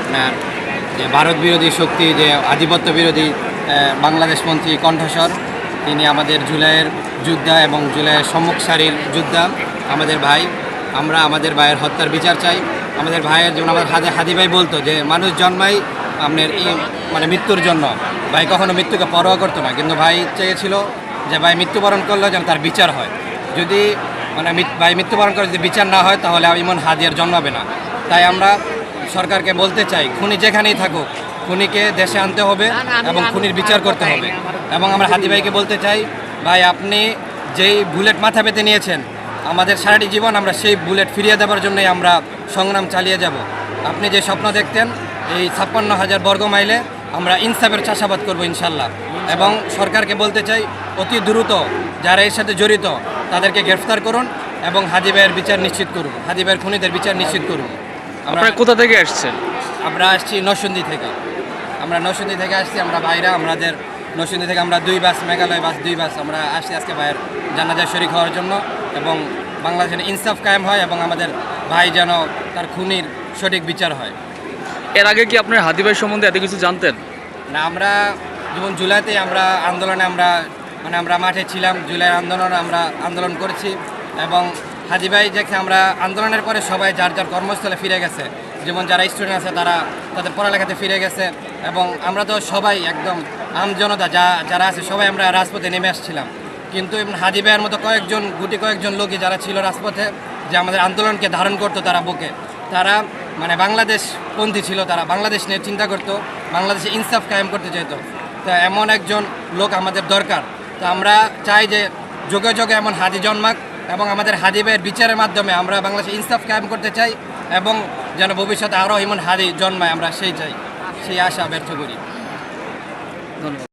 আপনার যে ভারত বিরোধী শক্তি, যে আধিপত্য বিরোধী বাংলাদেশপন্থী কণ্ঠস্বর, তিনি আমাদের জুলাইয়ের যোদ্ধা এবং জুলাইয়ের সম্মুখ সারির যোদ্ধা। আমাদের ভাই, আমরা আমাদের ভাইয়ের হত্যার বিচার চাই। আমাদের ভাইয়ের যেমন আমাদের হাদি হাদি ভাই বলতো যে, মানুষ জন্মাই আপনার এই মানে মৃত্যুর জন্য। ভাই কখনো মৃত্যুকে পরোয়া করতো না, কিন্তু ভাই চেয়েছিল যে, ভাই মৃত্যুবরণ করলেও যেন তার বিচার হয়। যদি মানে ভাই মৃত্যুবরণ করে যদি বিচার না হয়, তাহলে ইমন হাদিয়ার জন্মাবে না। তাই আমরা সরকারকে বলতে চাই খুনি যেখানেই থাকুক খুনিকে দেশে আনতে হবে এবং খুনির বিচার করতে হবে। এবং আমরা হাদি ভাইকে বলতে চাই ভাই আপনি যেই বুলেট মাথা পেতে নিয়েছেন আমাদের সারাটি জীবন আমরা সেই বুলেট ফিরিয়ে দেওয়ার জন্যই আমরা সংগ্রাম চালিয়ে যাব। আপনি যে স্বপ্ন দেখতেন এই ছাপ্পান্ন হাজার বর্গ মাইলে আমরা ইনসাফের চাষাবাদ করব ইনশাল্লাহ। এবং সরকারকে বলতে চাই অতি দ্রুত যারা এর সাথে জড়িত তাদেরকে গ্রেফতার করুন এবং হাদি ভাইয়ের বিচার নিশ্চিত করুন ভাইয়ের খুনিদের বিচার নিশ্চিত করুন। আপনারা কোথা থেকে আসছেন? আমরা আসছি নরসিংদী থেকে। আমরা নরসিংদী থেকে আসছি আমরা বাইরে আমাদের নরসিংদী থেকে আমরা দুই বাস মেঘালয় বাস দুই বাস আমরা আসছি আজকে ভাইয়ের জানাজার শরিক হওয়ার জন্য এবং বাংলাদেশের ইনসাফ কায়েম হয় এবং আমাদের ভাই যেন তার খুনির সঠিক বিচার হয়। এর আগে কি আপনার হাদি ভাই সম্বন্ধে এত কিছু জানতেন? না আমরা যেমন জুলাইতে আমরা আন্দোলনে আমরা মানে আমরা মাঠে ছিলাম জুলাই আন্দোলন আমরা আন্দোলন করেছি এবং হাজি ভাই দেখে আমরা আন্দোলনের পরে সবাই যার যার কর্মস্থলে ফিরে গেছে, যেমন যারা স্টুডেন্ট আছে তারা তাদের পড়ালেখাতে ফিরে গেছে এবং আমরা তো সবাই একদম আম জনতা, যা, যারা আছে সবাই আমরা রাজপথে নেমে আসছিলাম। কিন্তু হাজি ভাইয়ের মতো কয়েকজন, গুটি কয়েকজন লোকই যারা ছিল রাজপথে, যে আমাদের আন্দোলনকে ধারণ করতো তারা বুকে, তারা মানে বাংলাদেশ পন্থী ছিল, তারা বাংলাদেশ নিয়ে চিন্তা করতো, বাংলাদেশে ইনসাফ কায়েম করতে চাইতো। তো এমন একজন লোক আমাদের দরকার। তো আমরা চাই যে, যোগে যোগে এমন হাজি জন্মাক এবং আমাদের হাদিবের বিচারের মাধ্যমে আমরা বাংলাদেশে ইনসাফ কায়েম করতে চাই এবং যেন ভবিষ্যতে আরও এমন হাদি জন্মায় আমরা সেই চাই, সেই আশা ব্যর্থ করি। ধন্যবাদ।